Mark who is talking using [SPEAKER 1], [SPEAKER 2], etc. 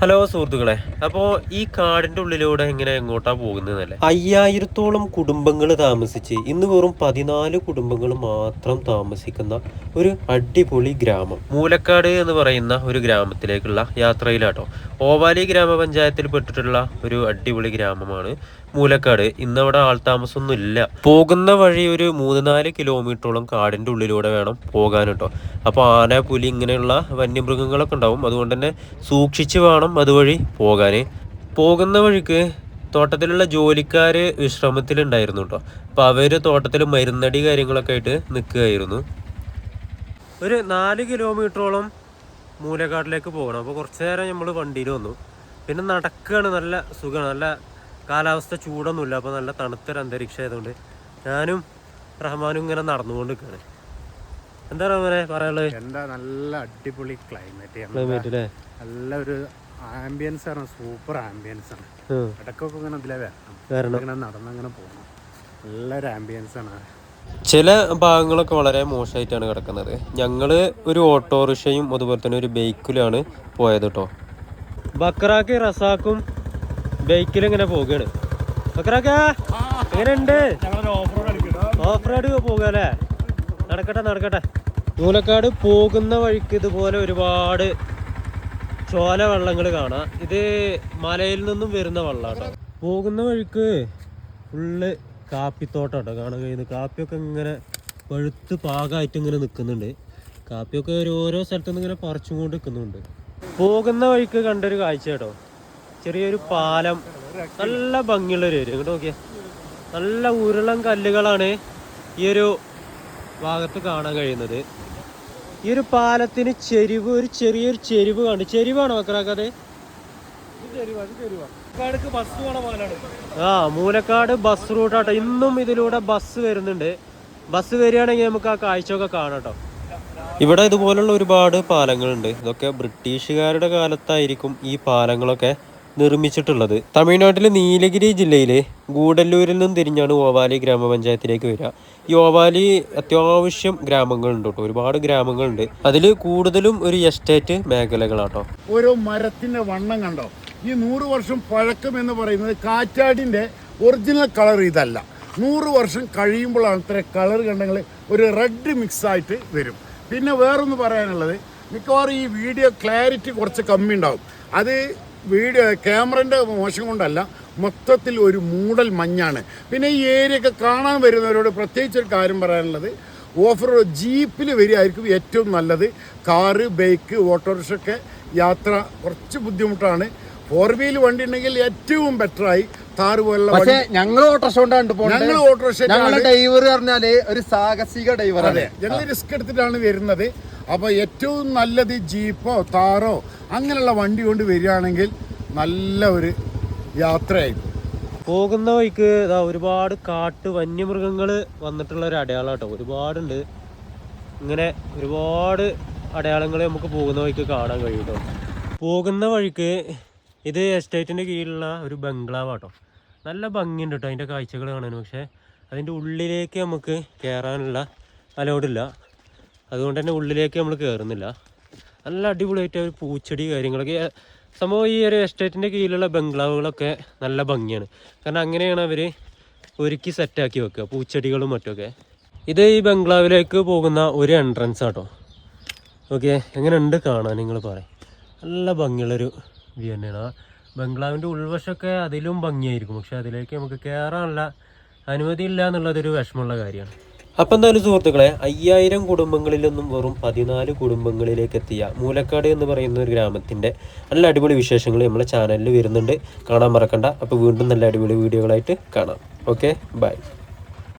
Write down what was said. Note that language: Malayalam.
[SPEAKER 1] ഹലോ സുഹൃത്തുക്കളെ അപ്പോൾ ഈ കാടിന്റെ ഉള്ളിലൂടെ എങ്ങനെ എങ്ങോട്ടാ പോകുന്നതല്ലേ? അയ്യായിരത്തോളം കുടുംബങ്ങൾ താമസിച്ച് ഇന്ന് വെറും പതിനാല് കുടുംബങ്ങൾ മാത്രം താമസിക്കുന്ന ഒരു അടിപൊളി ഗ്രാമം. മൂലക്കാട് എന്ന് പറയുന്ന ഒരു ഗ്രാമത്തിലേക്കുള്ള യാത്രയിലാട്ടോ. ഓവാലി ഗ്രാമപഞ്ചായത്തിൽ പെട്ടിട്ടുള്ള ഒരു അടിപൊളി ഗ്രാമമാണ് മൂലക്കാട്. ഇന്നവിടെ ആൾതാമസമൊന്നും ഇല്ല പോകുന്ന വഴി ഒരു മൂന്ന് നാല് കിലോമീറ്ററോളം കാടിന്റെ ഉള്ളിലൂടെ വേണം പോകാൻ കേട്ടോ. അപ്പോൾ ആന പുലി ഇങ്ങനെയുള്ള വന്യമൃഗങ്ങളൊക്കെ ഉണ്ടാവും. അതുകൊണ്ട് തന്നെ സൂക്ഷിച്ച് വേണം അതുവഴി പോകാൻ പോകുന്ന വഴിക്ക് തോട്ടത്തിലുള്ള ജോലിക്കാർ വിശ്രമത്തിലുണ്ടായിരുന്നു കേട്ടോ. അപ്പോൾ അവർ തോട്ടത്തിൽ മരുന്നടി കാര്യങ്ങളൊക്കെ ആയിട്ട് നിൽക്കുകയായിരുന്നു. ഒരു നാല് കിലോമീറ്ററോളം മൂലക്കാട്ടിലേക്ക് പോകണം. അപ്പോൾ കുറച്ച് നേരം നമ്മൾ വണ്ടിയിൽ വന്നു. പിന്നെ നടക്കുകയാണ് നല്ല സുഖമാണ്. നല്ല കാലാവസ്ഥ ചൂടൊന്നുമില്ല. അപ്പോൾ നല്ല തണുത്തൊരു അന്തരീക്ഷം ആയതുകൊണ്ട് ഞാനും റഹ്മാനും ഇങ്ങനെ നടന്നുകൊണ്ട് നിൽക്കുകയാണ് എന്താ റഹ്മാനെ പറയാനുള്ളത്
[SPEAKER 2] എന്താ നല്ല അടിപൊളി ക്ലൈമറ്റ്
[SPEAKER 1] ക്ലൈമറ്റ് അല്ലേ
[SPEAKER 2] നല്ല ഒരു ആംബിയൻസ് ആണ്. സൂപ്പർ ആംബിയൻസ് ആണ്. ഇടയ്ക്കൊക്കെ ഇങ്ങനെ ഇതിലെ വരണം. ഇങ്ങനെ നടന്നങ്ങനെ പോകണം നല്ലൊരു ആംബിയൻസ് ആണ്.
[SPEAKER 1] ചില ഭാഗങ്ങളൊക്കെ വളരെ മോശമായിട്ടാണ് കിടക്കുന്നത്. ഞങ്ങൾ ഒരു ഓട്ടോറിക്ഷയും അതുപോലെ തന്നെ ഒരു ബൈക്കിലാണ് പോയത് കേട്ടോ ബക്രാക്ക് റസാക്കും ബൈക്കിൽ ഇങ്ങനെ പോവുകയാണ് ബക്രാക്ക എങ്ങനെയുണ്ട്? ഓഫ് റോഡ് പോകുക നടക്കട്ടെ നടക്കട്ടെ. മൂലക്കാട് പോകുന്ന വഴിക്ക് ഇതുപോലെ ഒരുപാട് ചോല വെള്ളങ്ങൾ കാണാം. ഇത് മലയിൽ നിന്നും വരുന്ന വെള്ളാട്ടോ. പോകുന്ന വഴിക്ക് ഫുള്ള് കാപ്പിത്തോട്ടം കേട്ടോ കാണാൻ കഴിയുന്നത്. കാപ്പിയൊക്കെ ഇങ്ങനെ പഴുത്ത് പാകമായിട്ട് ഇങ്ങനെ നിൽക്കുന്നുണ്ട് കാപ്പിയൊക്കെ ഒരു ഓരോ സ്ഥലത്തു നിന്ന് ഇങ്ങനെ പറിച്ചും കൊണ്ട് നിൽക്കുന്നുണ്ട് പോകുന്ന വഴിക്ക് കണ്ടൊരു കാഴ്ച കേട്ടോ. ചെറിയൊരു പാലം. നല്ല ഭംഗിയുള്ള ഒരു ഏരിയ. ഇങ്ങോട്ട് നോക്കിയേ. നല്ല ഉരുളം കല്ലുകളാണ് ഈ ഒരു ഭാഗത്ത് കാണാൻ കഴിയുന്നത്. ഈ ഒരു പാലത്തിന് ചെരിവ് ഒരു ചെറിയൊരു ചെരിവ് കാണുന്നു ചെരിവാണോ മക്കളാക്കത് ആ മൂലക്കാട് ബസ് റൂട്ടാട്ടോ ഇന്നും ഇതിലൂടെ ബസ് വരുന്നുണ്ട്. ബസ് വരികയാണെങ്കിൽ നമുക്ക് ആ കാഴ്ചയൊക്കെ കാണാട്ടോ ഇവിടെ ഇതുപോലുള്ള ഒരുപാട് പാലങ്ങളുണ്ട്. ഇതൊക്കെ ബ്രിട്ടീഷുകാരുടെ കാലത്തായിരിക്കും ഈ പാലങ്ങളൊക്കെ നിർമ്മിച്ചിട്ടുള്ളത്. തമിഴ്നാട്ടിലെ നീലഗിരി ജില്ലയിലെ ഗൂഡല്ലൂരിൽ നിന്നും തിരിഞ്ഞാണ് ഓവാലി ഗ്രാമപഞ്ചായത്തിലേക്ക് വരിക. ഈ ഓവാലി അത്യാവശ്യം ഗ്രാമങ്ങളുണ്ട് കേട്ടോ ഒരുപാട് ഗ്രാമങ്ങളുണ്ട്. അതിൽ കൂടുതലും ഒരു എസ്റ്റേറ്റ് മേഖലകളാട്ടോ
[SPEAKER 3] ഓരോ മരത്തിന്റെ വണ്ണം കണ്ടോ? ഈ നൂറ് വർഷം പഴക്കം എന്ന് പറയുന്നത് കാറ്റാടിന്റെ ഒറിജിനൽ കളർ ഇതല്ല. നൂറ് വർഷം കഴിയുമ്പോഴാണ് ഇത്ര കളർ കണ്ടെങ്കിൽ ഒരു റെഡ് മിക്സ് ആയിട്ട് വരും. പിന്നെ വേറൊന്ന് പറയാനുള്ളത് മിക്കവാറും ഈ വീഡിയോ ക്ലാരിറ്റി കുറച്ച് കമ്മി ഉണ്ടാവും അത് വീഡിയോ ക്യാമറന്റെ മോശം കൊണ്ടല്ല മൊത്തത്തിൽ ഒരു മൂടൽ മഞ്ഞാണ്. പിന്നെ ഈ ഏരിയ ഒക്കെ കാണാൻ വരുന്നവരോട് പ്രത്യേകിച്ച് ഒരു കാര്യം പറയാനുള്ളത് ഓഫർ ജീപ്പിൽ വരികയായിരിക്കും ഏറ്റവും നല്ലത്. കാറ് ബൈക്ക് ഓട്ടോറിക്ഷ ഒക്കെ യാത്ര കുറച്ച് ബുദ്ധിമുട്ടാണ്. ഫോർ വീൽ വണ്ടി ഉണ്ടെങ്കിൽ ഏറ്റവും ബെറ്ററായി താറ് പോലുള്ള
[SPEAKER 4] പക്ഷെ ഞങ്ങൾ ഓട്ടോറിക്ഷ കൊണ്ടാണ് പോകേണ്ടത്
[SPEAKER 3] ഞങ്ങൾ ഓട്ടോറിക്ഷ
[SPEAKER 4] ഞങ്ങളുടെ ഡ്രൈവർ പറഞ്ഞാൽ ഒരു സാഹസിക ഡ്രൈവർ
[SPEAKER 3] അതെ. ഞങ്ങൾ റിസ്ക് എടുത്തിട്ടാണ് വരുന്നത്. അപ്പോൾ ഏറ്റവും നല്ലത് ജീപ്പോ താറോ അങ്ങനെയുള്ള വണ്ടി കൊണ്ട് വരികയാണെങ്കിൽ നല്ല ഒരു യാത്രയായിരിക്കും
[SPEAKER 1] പോകുന്ന വഴിക്ക് ഇതാ ഒരുപാട് കാട്ട് വന്യമൃഗങ്ങൾ വന്നിട്ടുള്ള ഒരു അടയാളം കേട്ടോ ഒരുപാടുണ്ട്. ഇങ്ങനെ ഒരുപാട് അടയാളങ്ങൾ നമുക്ക് പോകുന്ന വഴിക്ക് കാണാൻ കഴിയും കേട്ടോ പോകുന്ന വഴിക്ക് ഇത് എസ്റ്റേറ്റിന്റെ കീഴിലുള്ള ഒരു ബംഗ്ലാവ് കേട്ടോ നല്ല ഭംഗിയുണ്ട് കേട്ടോ അതിന്റെ കാഴ്ചകൾ കാണാൻ. പക്ഷേ അതിന്റെ ഉള്ളിലേക്ക് നമുക്ക് കയറാനുള്ള അലോഡില്ല അതുകൊണ്ട് തന്നെ ഉള്ളിലേക്ക് നമ്മൾ കയറുന്നില്ല നല്ല അടിപൊളിയായിട്ട് ഒരു പൂച്ചെടി കാര്യങ്ങളൊക്കെ. സംഭവം ഈ ഒരു എസ്റ്റേറ്റിന്റെ കീഴിലുള്ള ബംഗ്ലാവുകളൊക്കെ നല്ല ഭംഗിയാണ്. കാരണം അങ്ങനെയാണ് അവർ ഒരുക്കി സെറ്റാക്കി വെക്കുക പൂച്ചെടികളും മറ്റൊക്കെ ഇത് ഈ ബംഗ്ലാവിലേക്ക് പോകുന്ന ഒരു എൻട്രൻസ് ആട്ടോ ഓക്കെ എങ്ങനെയുണ്ട് കാണാൻ നിങ്ങൾ പറയും. നല്ല ഭംഗിയുള്ളൊരു വ്യൂ തന്നെയാണ് ആ ബംഗ്ലാവിന്റെ ഉൾവശമൊക്കെ അതിലും ഭംഗിയായിരിക്കും. പക്ഷെ അതിലേക്ക് നമുക്ക് കയറാനുള്ള അനുമതി ഇല്ല എന്നുള്ളതൊരു വിഷമമുള്ള കാര്യമാണ്. അപ്പം എന്തായാലും സുഹൃത്തുക്കളെ അയ്യായിരം കുടുംബങ്ങളിലൊന്നും വെറും പതിനാല് കുടുംബങ്ങളിലേക്ക് എത്തിയ മൂലക്കാട് എന്ന് പറയുന്ന ഒരു ഗ്രാമത്തിന്റെ നല്ല അടിപൊളി വിശേഷങ്ങൾ നമ്മളെ ചാനലിൽ വരുന്നുണ്ട്. കാണാൻ മറക്കണ്ട. അപ്പോൾ വീണ്ടും നല്ല അടിപൊളി വീഡിയോകളായിട്ട് കാണാം. Okay bye.